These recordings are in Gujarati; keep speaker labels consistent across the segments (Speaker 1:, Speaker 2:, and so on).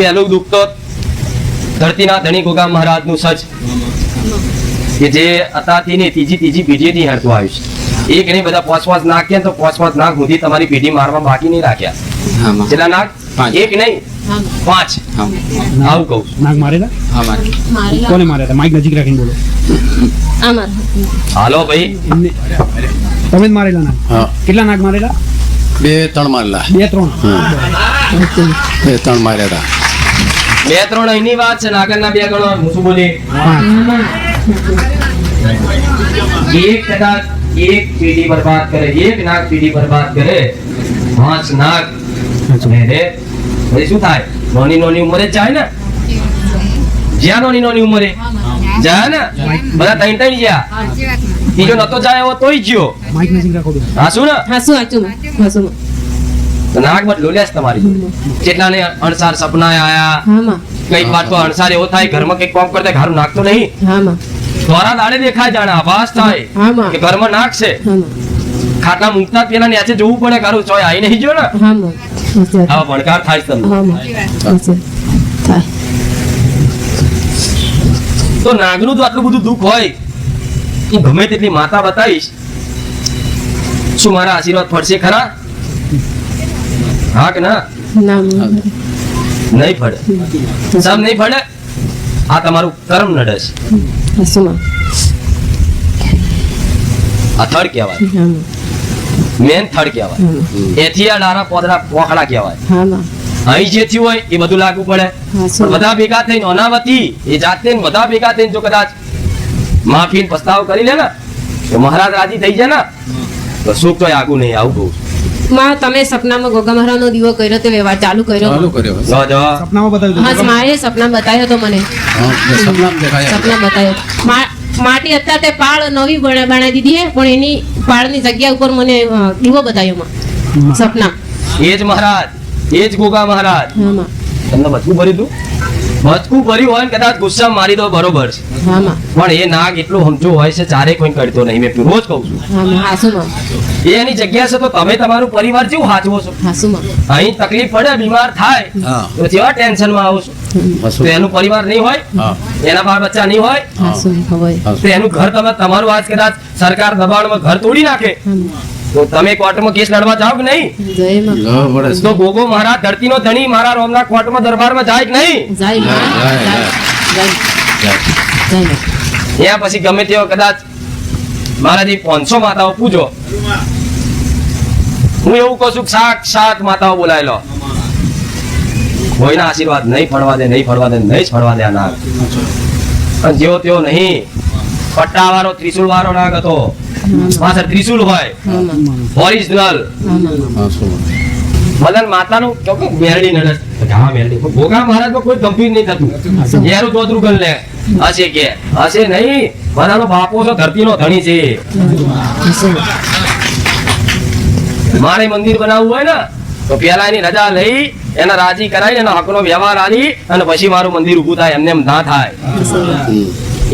Speaker 1: પહેલું દુઃખ તો ધરતીના ધણી ગોગા મહારાજનું સચ કે જે અતાથી ને ત્રીજી ત્રીજી પેઢીથી હરતું આવ્યું છે. એક નહીં બધા પાંચ પાંચ નાખ તો પાંચ પાંચ નાખ સુધી તમારી પેઢી મારવા બાકી નહીં રાખ્યા.
Speaker 2: હા
Speaker 1: કેટલા નાખ એક નહીં પાંચ. આવું કહું
Speaker 3: નાગ મારેલા
Speaker 2: હા માં
Speaker 4: મારેલા
Speaker 3: કોને માર્યા માઇક નજીક રાખીને બોલો.
Speaker 1: હાલો ભાઈ.
Speaker 3: તમે જ મારેલા નાગ?
Speaker 2: હા.
Speaker 3: કેટલા નાગ મારેલા?
Speaker 2: બે ત્રણ મારેલા.
Speaker 3: બે ત્રણ.
Speaker 2: બે ત્રણ માર્યા હતા.
Speaker 1: બે ત્રણ અહીંની વાત છે નાગરના બે ગણો. હું શું બોલી? એક કદાચ એક પેઢી બરબાદ કરે. એક નાગ પેઢી બરબાદ કરે. પાંચ નાગ રે પછી શું થાય? નોની નોની ઉંમરે જ જાય ને? જ્યાં નોની નોની ઉંમરે? જાય ને? બધા ત્રણ ત્રણ ગયા બીજો નતો જાય એવો તોય ગયો. હા શું ને?
Speaker 4: હા શું હાચું હાસુ
Speaker 1: તો નાગ બદલો લેસ તમારી જોડે. કેટલાને અણસાર સપના આયા કંઈક વાર તો અણસાર એવો થાય ઘરમાં કંઈક કામ કરતા ઘર નાખતો નહીં. દ્વારા દાડે દેખાય જાણે આભાસ થાય કે ઘરમાં નાખશે. ખાટલા મૂકતા પેલા નીચે જોવું પડે ઘરું ચોય આવી નહીં જો ને
Speaker 4: હા
Speaker 1: આવા ભણકાર થાય તમને. તો નાગનું તો આટલું બધું દુઃખ હોય એ ગમે તેટલી માતા બતાવીશ શું મારા આશીર્વાદ ફરશે ખરા? હા કે ના? નહીં ફળે. સમ નહીં ફળે? આ તમારું કર્મ નડે છે. આ થડ કહેવાય. મેન થડ કહેવાય. એથી આ નાના પોદરા પોખડા કહેવાય. અહીં જે થયું હોય એ બધું લાગુ પડે. બધા ભેગા થઈને અનાવતી એ જાતે ને બધા ભેગા થઈને જો કદાચ માફી પસ્તાવો કરી લે ને તો મહારાજ રાજી થઈ જાય ને. તો સુખ તો આગું નહીં આવું કહું.
Speaker 4: માં તમે સપનામાં ગોગા દીવો કર્યો તે વ્યવહાર ચાલુ કર્યો.
Speaker 2: ચાલુ કર્યો.
Speaker 3: સપનામાં બતાવ્યો
Speaker 4: હા. મારે સપના બતાવ્યો તો મને.
Speaker 2: સપના દેખાયા
Speaker 4: સપના બતાવ્યો માટી અત્યારે તે પાળ નવી બના- બનાવી દીધી હે પણ એની પાળની જગ્યા ઉપર મને દીવો બતાવ્યો માં. સપના.
Speaker 1: એ જ મહારાજ એ જ ગોગા મહારાજ.
Speaker 4: હા માં.
Speaker 1: તમને બધું ભરી તું બચકું ભર્યું હોય કદાચ ગુસ્સા મારી દો બરોબર છે. પણ એ નાગ એટલું સમજો હોય છે ચારે કોઈ કરતો નહીં મેં રોજ કહું છું. એની જગ્યા છે તો તમે તમારું પરિવાર જેવું હાચવો છો. અહીં તકલીફ પડે બીમાર થાય તો જેવા ટેન્શનમાં આવો છો. તો એનું પરિવાર નહીં હોય એના બાળ બચ્ચા નહીં હોય તો એનું ઘર તમે તમારું આજ કદાચ સરકાર દબાણમાં ઘર તોડી નાખે. તો તમે કોર્ટમાં કેસ લડવા જાઓ કે નહીં? તો ગોગો મહારાજ ધરતીનો ધણી મારા રોમના કોર્ટમાં દરબારમાં જાય કે નહીં? ત્યાં પછી ગમે તેવો કદાચ મારાથી પાંચસો માતાઓ પૂજો. હું એવું કહું છું સાત સાક્ષાત માતાઓ બોલાય લો. કોઈના આશીર્વાદ નહીં ફળવા દે નહીં ફળવા દે નહીં જ ફળવા દે આ નાગ પણ જેવો તેવો નહીં પટ્ટા વાળો ત્રિશુલ વાળો નાગ હતો. પાછળ ત્રિશુલ હોય. ઓરિજિનલ મદન માતાનું કે મેરડી નડે હા, મેરડી. ભોગા મહારાજમાં કોઈ ગંભીર નહીં થતું. એનું ચોતરું કરી લે. હશે કે. હશે નહીં. બધાનો બાપો છો, ધરતીનો ધણી છે. મારે મંદિર બનાવવું હોય ને, તો પેલા એની રજા લઈ, એના રાજી કરાવી એના હકનો વ્યવહાર આલી, અને પછી મારું મંદિર ઊભું થાય, એમને એમ ના થાય.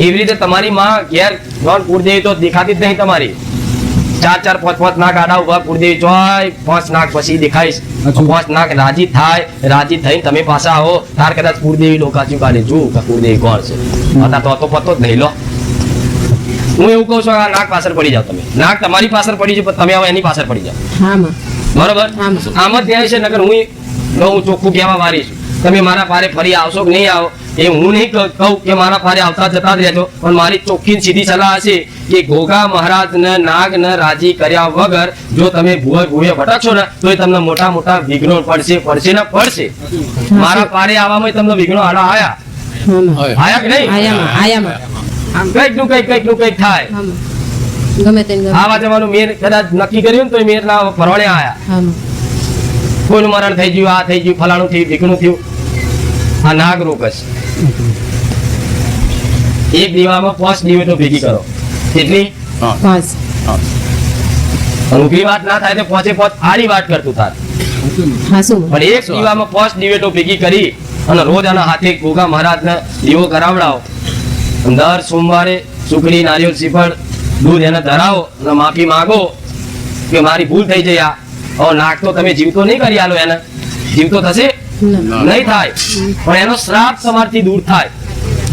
Speaker 1: એવી રીતે તમારી માં ઘેર જોન કુળદેવી તો દેખાતી જ નહીં તમારી. ચાર ચાર પાંચ પાંચ નાક આડા ઊભા કુળદેવી જોય પાંચ નાક પછી દેખાઈશ. પાંચ નાક રાજી થાય રાજી થઈ તમે પાછા આવો. તાર કદાચ કુળદેવી લોકાચી કાઢે. જુ કે કુળદેવી કોણ છે. અથવા તો તો પતો જ નહીં લો. હું એવું કહું છું આ નાક પાછળ પડી જાવ તમે. નાક તમારી પાછળ પડી જાય પણ તમે હવે એની પાછળ પડી જાવ બરોબર?
Speaker 4: આમ.
Speaker 1: જ ધ્યાન છે નકર હું હું ચોખ્ખું કહેવા વારી છું. તમે મારા પારે ફરી આવશો કે નહીં આવો? એ હું નહીં કહું કે મારા પારે આવતા જતા રહેજો. પણ મારી ચોખ્ખી સીધી સલાહ હશે કે ગોગા મહારાજ ને નાગ ને રાજી કર્યા વગર જો તમે ભૂવે ભૂવે ભટકશો ને તો એ તમને મોટા મોટા વિઘ્નો પડશે પડશે ને પડશે. મારા પારે આવવામાં તમને વિઘ્નો આડા આયા. આયા. કે નહીં?
Speaker 4: આયા માં આયા માં
Speaker 1: આમ કંઈકનું કંઈક કંઈકનું કંઈક થાય.
Speaker 4: ગમે તેને
Speaker 1: આવા જવાનું મેર કદાચ નક્કી કર્યું ને તો એ મેર ના પરવાણે આયા કોઈનું મરણ થઈ ગયું આ થઈ ગયું ફલાણું થયું ઢીકણું થયું. આ નાગ રોગ છે એક દીવામાં પાંચ દિવેટો ભેગી કરો. કેટલી?
Speaker 4: પાંચ.
Speaker 2: હા.
Speaker 1: વાત ના થાય તો પાંચે પાંચ આડી વાત કરતું
Speaker 4: થાય
Speaker 1: પણ એક દીવામાં પાંચ દિવેટો ભેગી કરી અને રોજ આના હાથે ગોગા મહારાજને દીવો કરાવડાવો. દર સોમવારે સુખડી નારિયેળ શ્રીફળ દૂધ એને ધરાવો અને માફી માંગો કે મારી ભૂલ થઈ જઈ આ. નાક તો તમે જીવતો નહીં કરી આલો એને. જીવતો થશે. નહીં થાય. પણ એનો શ્રાપ તમારથી દૂર થાય.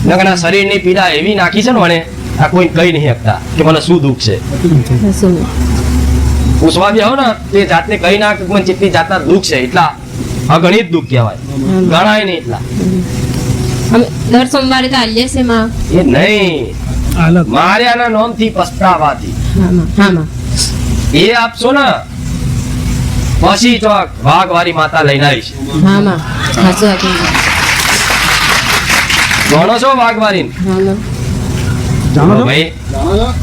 Speaker 1: નકર શરીરની પીડા એવી નાખી છે ને મને આ કોઈ કહી નહીં શકતા કે મને શું દુઃખ છે. પૂછવા બી આવો ને તે જાતને કહી ના કે મને જેટલી જાતના દુઃખ છે એટલા અગણિત દુઃખ કહેવાય. ગણાય નહીં એટલા.
Speaker 4: દર સોમવારે તો આલ્યે છે માં.
Speaker 1: એ નહીં.
Speaker 3: અલગ
Speaker 1: માર્યાના નોમથી પસ્તાવાથી. એ આપશો ને પછી ચોક વાઘવારી માતા લઈને આવી
Speaker 4: છે. હાચું
Speaker 1: ગણો છો. વાઘવારી
Speaker 3: જાણો છો?
Speaker 1: ભાઈ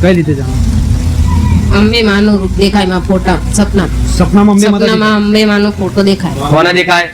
Speaker 3: કઈ રીતે જાણો?
Speaker 4: અંબે માનો રૂપ દેખાયમાં ફોટા સપના.
Speaker 3: સપનામાં અમને માતા
Speaker 4: સપનામાં અંબે માનો ફોટો દેખાય.
Speaker 1: કોને દેખાય?